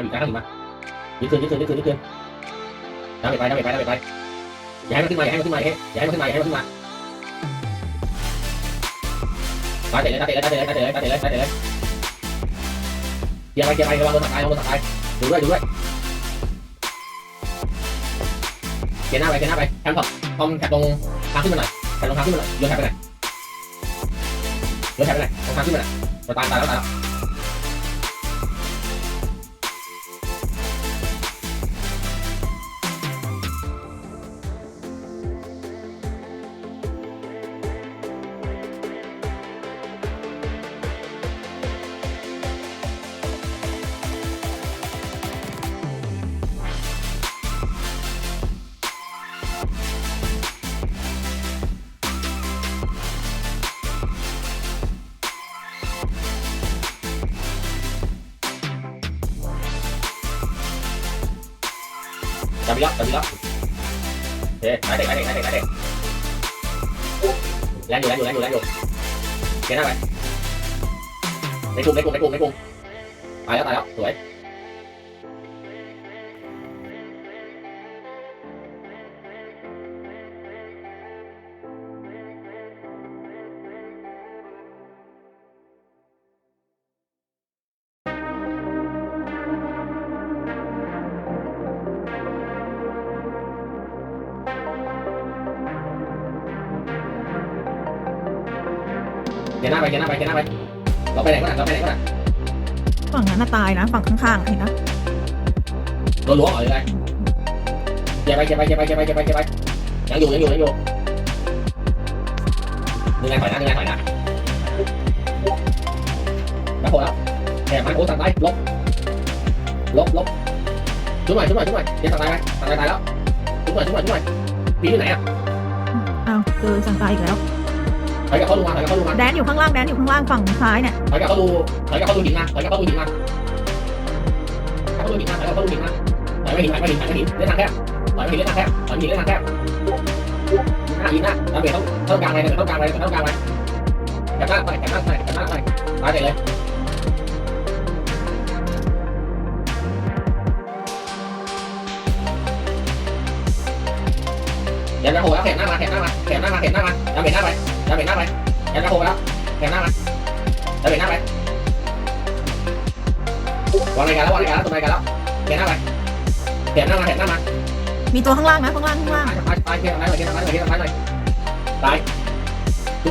มาอยู่กลางหิมะยึดคืนยึดคืนยึดคืนยึดคืนน้ำไปไปน้ำไปไปน้ำไปไปอย่าให้มันขึ้นมาอย่าให้มันขึ้นมาอย่าให้มันขึ้นมาอย่าให้มันขึ้นมาตาเตะเลยตาเตะเลยตาเตะเลยตาเตะเลยตาเตะเลยตาเตะเลยเกียร์ไปเกียร์ไประวังโดนตัดตายระวังโดนตัดตายดูด้วยดูด้วยเกียร์หน้าไปเกียร์หน้าไปแคมป์ท็อปทอมแคปตรงทางขึ้นมาหน่อยแคปตรงทางขึ้นมาหน่อยโยนแคปไปไหนโยนแคปไปไหนตรงทางขึ้นมาหน่อยตายตายแล้วตายแล้ว จับไปแล้วจับไปแล้วเฮ้ยไหนเด็กไหนเด็กไหนเด็กไหน หน้าไปในกลุ่มในกลุ่มในกลุ่มในกลุ่มตายแล้วตายแล้วสวยเกณฑ์หน้าไปเกณฑ์หน้าไปเกณฑ์หน้าไปเราไปไหนก็ได้เราไปไหนก็ได้ฝั่งนั้นน่ะตายนะ ฝั่งข้างๆเห็นนะโดนล้วงเหรอหรือไงเก็บไปเก็บไปเก็บไปเก็บไปเก็บไปเก็บไปยังอยู่ยังอยู่ยังอยู่นึงไงถอยนะนึงไงถอยนะแล้วโผล่แล้วแอบมันโอ้สั่งตายลบลบลบชุบหน่อยชุบหน่อยชุบหน่อยเดี๋ยวสั่งตายไปสั่งตายตายแล้วชุบหน่อยชุบหน่อยชุบหน่อยปีนอยู่ไหนอะอ้าวเจอสังตายอีกแล้ว ถอยกับเขาดูมาถอยกับเขาดูมาแดนอยู่ข้างล่างแดนอยู่ข้างล่างฝั่งซ้ายเนี่ยถอยกับเขาดูถอยกับเขาดูหินมาถอยกับเขาดูหินมาเขาดูหินมาถอยกับเขาดูหินมาถอยไปหินถอยไปหินถอยไปหินเล่นทางแคบถอยไปหินเล่นทางแคบถอยไปหินเล่นทางแคบหน้าหินหน้าเราเบียดต้องต้องกลางเลยต้องกลางเลยต้องกลางเลยแคบหน้าไปแคบหน้าไปแคบหน้าไปตายเลยยันกระโหแล้วแขนหน้ามาแขนหน้ามาแขนหน้ามาแขนหน้ามายันเบียดหน้าไป ยันเบียดหน้าไปยันกระโหแล้วแขนหน้ามายันเบียดหน้าไปวางรายการแล้ววางรายการแล้วตัวรายการแล้วแขนหน้าไปแขนหน้ามาแขนหน้ามามีตัวข้างล่างนะข้างล่างข้างล่างตายตายตายเพียงตายเลยเพียงตายเลยเพียงตายเลยตายจุ๊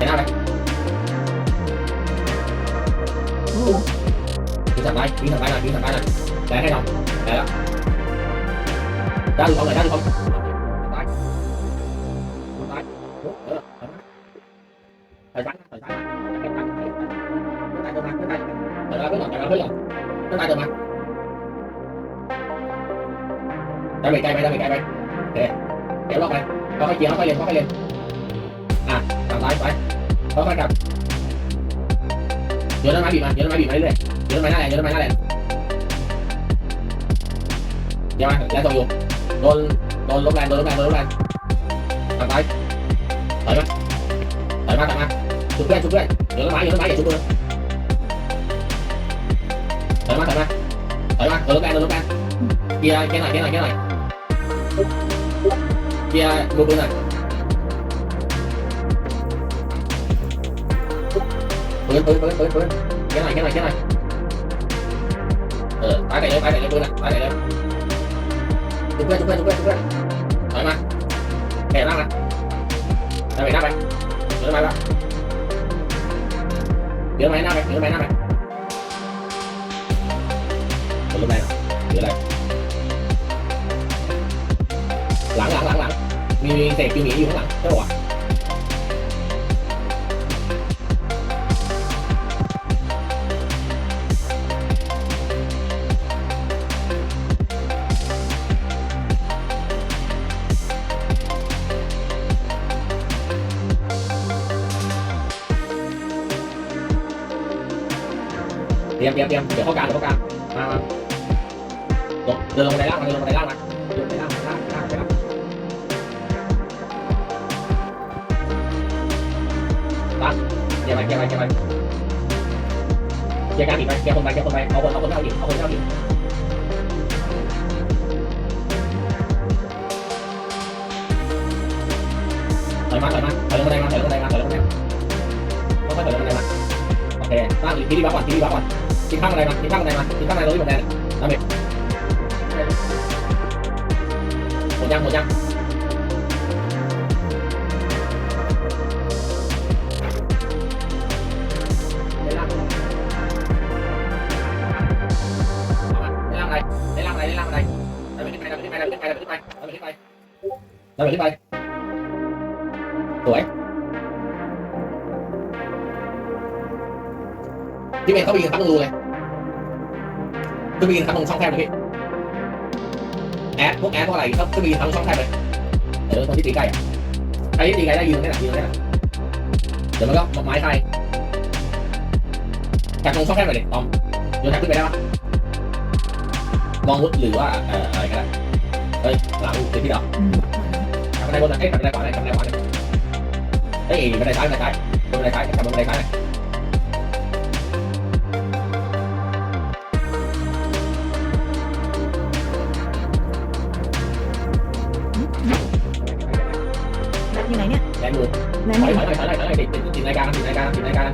ตายตายเออถอยซ้ายถอยซ้ายถอยซ้ายถอยซ้ายถอยซ้ายถอยซ้ายถอยซ้ายเพื่อนหน่อยถอยซ้ายเพื่อนหน่อยเพื่อนตาย เดินมาได้ไปไกลไปได้ไปไกลไปโอเคเดี๋ยวรอบไปค่อยๆเกี่ยวค่อยๆเรียนค่อยๆเรียนอะทางซ้ายไปค่อยๆกลับโยนต้นไม้บีบมาโยนต้นไม้บีบมาเรื่อยๆเยอะไมหน้าแรงเยอะไหมหน้าแรงเดี๋ยวมาแรงตกอยู่โดนโดนลบแรงโดนลบแรงโดนลบแรงทางซ้ายถอยมาถอยมาถอยมาชุบเพื่อนชุบเพื่อนเดี๋ยวต้นไม้เดี๋ยวต้นไม้อย่าชุบเพื่อนถอยมาถอยมาถอยมาโดนลบแรงโดนลบแรงเกียร์เกียร์หน่อยเกียร์หน่อยเกียร์หน่อยเกียร์มือปืนหน่อย ปืนปืนปืนปืนปืน cái này cái này cái này ờ tay này lên tay này lên ปืน này tay này lên chúng quên chúng quên chúng quên chúng quên thoải mái kẻ lắc này đây mày lắc này đưa mày lắc đưa mày lắc này đưa mày lắc này đưa này đưa này lắng lắng lắng cái มีเศษกิมหมีอยู่ข้างหลังใช่ป่ะ ยมเตรียมเตรียมเดี๋ยวเข้ากลางเดี๋ยวเข้ากลางมามาลงเดินลงไดล่างมาเดินลงไดล่างมาเดินลงบันไดล่างล่างล่างไปล่างล่างเกียร์ไปเกียร์ไปเกียร์ไปเกียร์กลางอีกไปเกียร์คนไปเกียร์คนไปเอาคนเอาคนเข้าอีกเอาคนเข้าอีกถอยมาถอยมาถอยลงบันไดมาถอยลงบันไดมาถอยลงบันไดมาค่อยๆถอยลงบันไดมาโอเคล่างอีกทีดีบ้าก่อนทีดีบ้าก่อน chính thăng này mà, chính thăng này mà, chính thăng này đối với này làm việc một nhăng một nhăng Đâu rồi bay Tuổi Chứ mày có bị bắn luôn này. ขึ้นไปยืนทั้งตรงช่องแคบเลยพี่แอดพวกแอดพวกอะไรก็ขึ้นไปยืนทั้งช่องแคบเลยเออตรงที่ตีใกล้อะใครที่ตีใกล้ได้ยืนตรงนี้แหละยืนตรงนี้แหละเดี๋ยวมันก็ไม้ไทยแคบตรงช่องแคบไปเลยตอมโยนแคบขึ้นไปได้ปะมองวุฒหรือว่าเอ่ออะไรก็ได้เฮ้ยหลังเดี๋ยวพี่ดอกอืมทำอะไรบนนะเอ้ยทำอะไรขวาไหนทำอะไรขวาไหนเฮ้ยบันไดซ้ายบันไดซ้ายบนบันไดซ้ายทำบนบันไดซ้าย อยู่ไหนเนี่ยแรงมือแลนถด์อยอยู่ถอยถอยถอยถอยถอยติดติดติดรายการติดรายการติดรายการ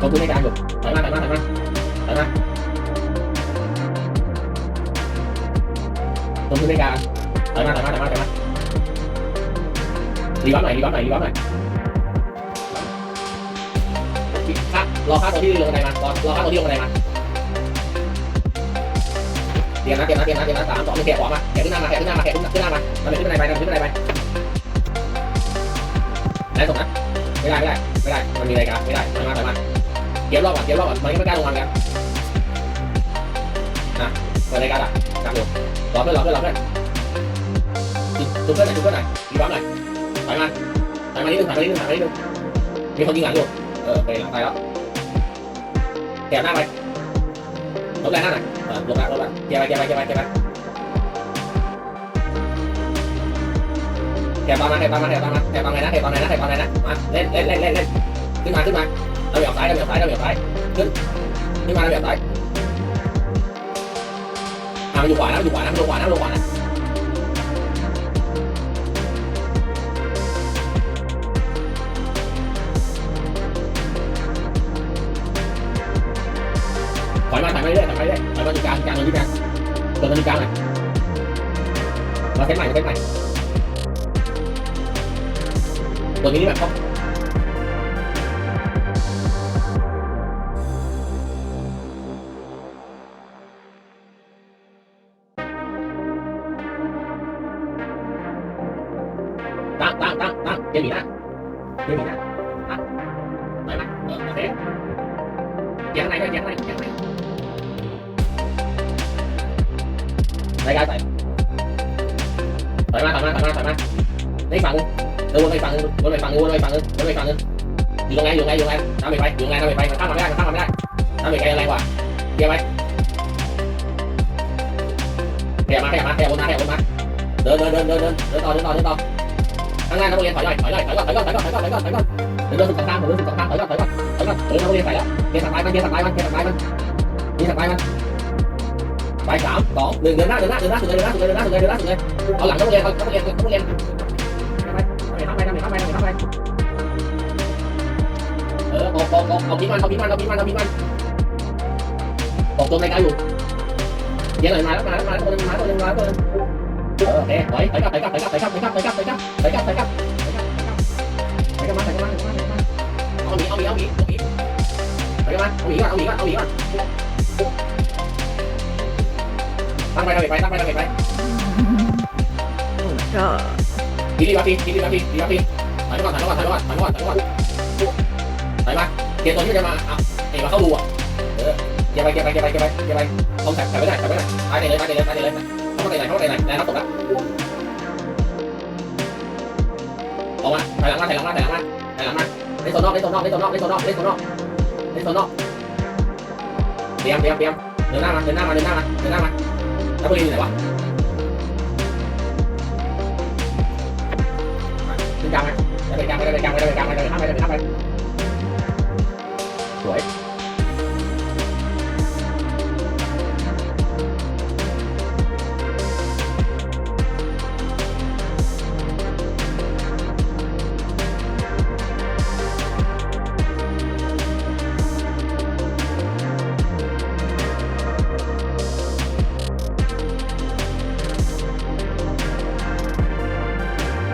ลงทุนรายการอยู่ถอยมาถอยมาถอยมาถอยมาลงทุนรายการถอยมาถอยมาถอยมาถอยมารีวัตหน่อยรีวัตหน่อยรีวัตหน่อยค่ารอค่าตัวที่ลงบันไดมารอรอค่าตัวที่ลงบันไดมาเตรียมนะเตรียมนะเตรียมนะเตรียมนะสามสองหนึ่งแขกขวามาแขกขึ้นหน้ามาแขกขึ้นหน้ามาแขกขึ้นหน้ามามันเป็นขึ้นบันไดไปมันขึ้นบันไดไป ได้ส่งนะไม่ได้ไม่ได้ไม่ได้ มันมีรายการไม่ได้ถอยมาถอยมาเกียร์รอบก่อนเกียร์รอบก่อนมันยังไม่กล้าลงมาแล้วอะเปิดรายการอะกลางอยู่รอเพื่อนรอเพื่อนรอเพื่อนจุดเพื่อนหน่อยจุดเพื่อนหน่อยรีบอมหน่อยถอยมาถอยมานิดนึงถอยมานิดนึงถอยมานิดนึงมีคนยิงหลังอยู่เออไปหลังตายแล้วแกะหน้าไปลบแรงหน้าหน่อยลบละลบละเกียร์ไปเกียร์ไปเกียร์ไปเกียร์ไป แกะตามมาแกะตามมาแกะตามมาแกะตามไหนนะแกะตามไหนนะแกะตามไหนนะมาเล่นเล่นเล่นเล่นเล่นขึ้นมาขึ้นมาเราเหยียบซ้ายเราเหยียบซ้ายเราเหยียบซ้ายขึ้นขึ้นมาเราเหยียบซ้ายอะมันอยู่ขวานะมันอยู่ขวานะมันอยู่ขวานะมันอยู่ขวานะถอยมาถอยมาเรื่อยถอยมาเรื่อยถอยมาอยู่กลางกลางตรงนี้กลางเปิดตรงนี้กลางหน่อยมาเซตใหม่มาเซตใหม่ ตัวนี้นี่แบบเขาตั้งตั้งตั้งตั้งเดี๋ยวหนีนะเดี๋ยวหนีนะตั้งไปมาเออโอเคเกียร์ข้างในด้วยเกียร์ข้างในเกียร์ข้างในรายการใส่ถอยมาถอยมาถอยมาถอยมาได้ฝั่งนึง เออวนไปฝั่งนึงวนไปฝั่งนึงวนไปฝั่งนึงวนไปฝั่งนึงอยู่ตรงไหนอยู่ตรงไหนอยู่ตรงไหนน้ำไปไปอยู่ตรงไหนน้ำไปไปมันข้ามมาไม่ได้มันข้ามมาไม่ได้น้ำไปไกลอะไรกว่าเกียร์ไปขยับมาขยับมาขยับวนมาขยับวนมาเดินเดินเดินเดินเดินเดินต่อเดินต่อเดินต่อข้างหน้านักเรียนถอยหน่อยถอยหน่อยถอยก่อนถอยก่อนถอยก่อนถอยก่อนถอยก่อนถอยก่อนเดี๋ยวโดนสุดสองข้างเดี๋ยวโดนสุดสองข้างถอยก่อนถอยก่อนถอยก่อนเออนักเรียนใส่แล้วเรียนสักไม้มันเรียนสักไม้มันเรียนสักไม้มันนี่สักไม้มันไปสามสองหนึ่งเดินหน้าเดินหน้าเดินหน้าสุดเลยเดินหน้าสุดเลยเดินหน้าสุดเลยเดินหน้าสุดเลยเอาหลังนักเรียนเอานักเรียนนักเรียน เออเอาเอาเอาเอาพิมันเอาพิมันเอาพิมันเอาพิมันตกตรงในกายอยู่เดี๋ยวหน่อยมาแล้วมาแล้วมาแล้วตัวนึงมาตัวนึงมาตัวนึงเออโอเคถอยถอยกลับถอยกลับถอยกลับถอยกลับถอยกลับถอยกลับถอยกลับถอยกลับถอยกลับไปกันมาไปกันมาไปกันมาไปกันมาเอาหมีเอาหมีเอาหมีเอาหมีไปกันมาเอาหมีก่อนเอาหมีก่อนเอาหมีก่อนตั้งไปตั้งไปตั้งไปตั้งไปก็ทีนี้วะทีทีนี้วะทีทีนี้วะทีถอยก่อนถอยก่อนถอยก่อนถอยก่อนถอยก่อน เกียร์ตัวที่จะมาอะไอ้มาเข้ารูอะเออเกียร์ไปเกียร์ไปเกียร์ไปเกียร์ไปเกียร์ไปลงแถบแถบไปได้แถบไปได้ตายเลยตายเลยตายเลยเข้ามาไหนเข้ามาไหนไหนนับตกละออกมาถอยหลังมาถอยหลังมาถอยหลังมาถอยหลังมาเล่นโซนนอกเล่นโซนนอกเล่นโซนนอกเล่นโซนนอกเล่นโซนอกเล่นโซนอกเตรียมเตรียมเตรียมเดินหน้ามาเดินหน้ามาเดินหน้ามาเดินหน้ามาแล้วพวกนี้อยู่ไหนวะขึ้นกลางไหมได้ไปกลางไปได้ไปกลางไปได้ไปกลางไปได้ไปข้ามไปได้ไปข้ามไป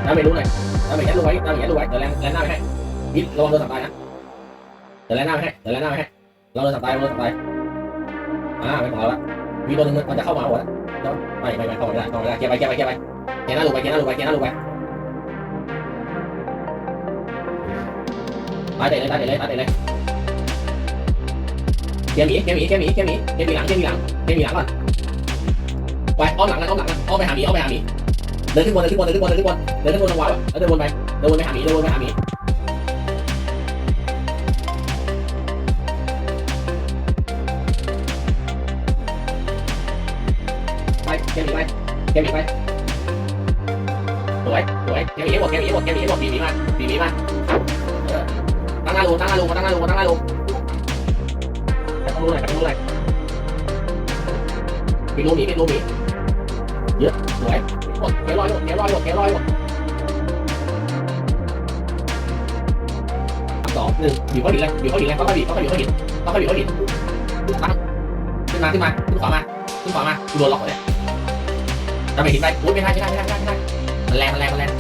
แล้วไม่รู้เลยแล้วไม่ยัดรู้ไว้แล้วไม่ยัดรู้ไว้เดี๋ยวแรงแรงหน้าไปให้ยิดระวังโดนสับตายนะเดี๋ยวแรงหน้าไปให้เดี๋ยวแรงหน้าไปให้เราโดนสับตายเราโดนสับตายอ่าไม่ของเราละมีตัวหนึงมันจะเข้ามาหัวแล้วไม่ไม่ไม่เข้าไม่ได้เข้าไม่ได้เกียร์ไปเกียร์ไปเกียร์ไปเกียร์หน้าลงไปเกียร์หน้าลงไปเกียร์หน้าลงไปตายเตะเลยตายเตะเลยตายเตะเลยเกียร์หมีเกียร์หมีเกียร์หมีเกียร์หมีเกียร์หมีหลังเกียร์หมีหลังเกียร์หมีหลังก่อนไปอ้อมหลังนะอ้อมหลังนะอ้อมไปหาหมีอ้อมไปหาหมี เดินขึ้นบนเดินขึ้นบนเดินขึ้นบนเดินขึ้นบนเดินขึ้นบนลงวาวแล้วเดินวนไปเดินวนไปหาหมีเดินวนไปหาหมีไปเกียร์หมีไปเกียร์หมีไปสวยสวยเกียร์หมีให้หมดเกียร์หมีให้หมดเกียร์หมีให้หมดหมีหมีมาหมีหมีมาตั้งหน้าลงตั้งหน้าลงตั้งหน้าลงตั้งหน้าลงแต่ต้องรู้หน่อยแต่ต้องรู้หน่อยปิดรูหมีปิดรูหมีเยอะสวย หมดเกียร์ลอยหมดเกียร์ลอยหมดเกียร์ลอยหมดสองหนึ่งบีบเขาดินเลยบีบเขาดินเลยเขาก็บีบเขาก็บีบเขาดินเขาก็บีบเขาดินตั้งขึ้นมาขึ้นมาขึ้นขวามาขึ้นขวามากูโดนล็อกเลยจะไปหินไปอุ้ยไม่ได้ไม่ได้ไม่ได้ไม่ได้มันแรงมันแรงมันแรง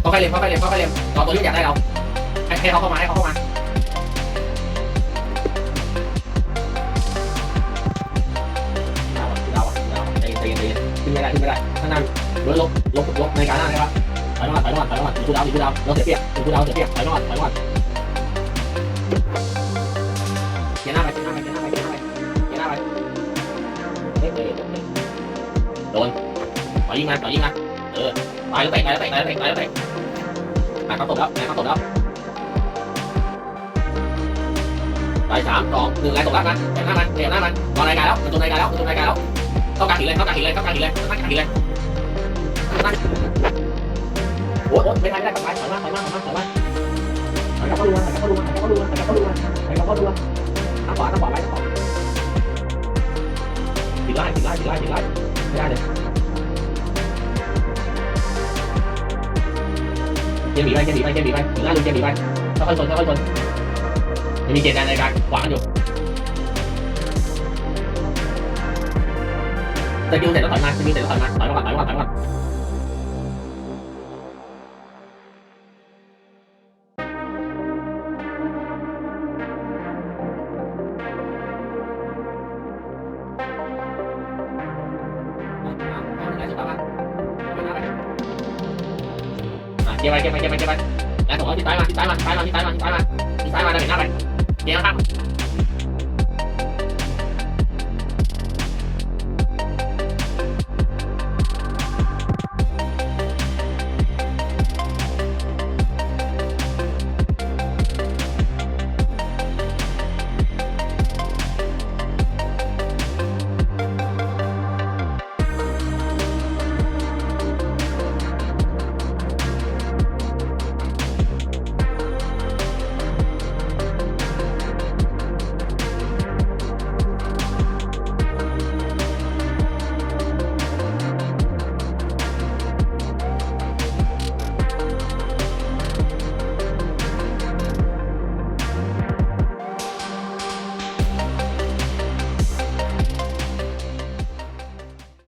เขาไปเร็วเขาไปเร็วเขาไปเร็วเราตัวนี้อยากได้เราให้ให้เขาเข้ามาให้เขาเข้ามาดาวดาวดาวใจเย็นใจเย็นใจเย็นขึ้นไม่ได้ขึ้นไม่ได้ข้างหน้า ลดลบลบลบในการหน้าได้ปะถอยมาถอยมาถอยมากูดาวกูดาวเราเสียเปรียบกูดาวเสียเปรียบถอยมาถอยมาเกียร์หน้าไปเกียร์หน้าไปเกียร์หน้าไปเกียร์หน้าไปเกียร์หน้าไปเฮ้ยเฮ้ยเฮ้ยโดนต่อยิงมาต่อยิงมาเออตายแล้วเตะตายแล้วเตะตายแล้วเตะตายแล้วเตะหนักเขาตบแล้วหนักเขาตบแล้วตายสามสองหนึ่งไล่ตกแล้วนะเตะหน้ามันเตะหน้ามันรอรายการแล้วเป็นตัวรายการแล้วเป็นตัวรายการแล้วเข้ากลางหินเลยเข้ากลางหินเลยเข้ากลางหินเลยเข้ากลางหินเลย นั่นโอ้โหไม่ได้ไม่ได้กลับไปถอยมาถอยมาถอยมาถอยมาถอยกลับเข้าดูมันถอยกลับเข้าดูมันถอยกลับเข้าดูมันถอยกลับเข้าดูมันถอยกลับเข้าดูมันทางขวาทางขวาไปทางขวาติดไล่ติดไล่ติดไล่ติดไล่ไม่ได้เลยเกมหมีไปเกมหมีไปเกมหมีไปถึงหน้าลุงเกมหมีไปค่อยๆชนค่อยๆชนยังมีเจตนาในการขวางกันอยู่สกิลเสร็จแล้วถอยมาสกิลเสร็จแล้วถอยมาถอยมาก่อนถอยมาก่อนถอยมาก่อน ไปเก็บไปเก็บไปเก็บไปแล้วผมเอาที่ซ้ายมาที่ซ้ายมาที่ซ้ายมาที่ซ้ายมาที่ซ้ายมาที่ซ้ายมาเห็นหน้าไปเกียวครับ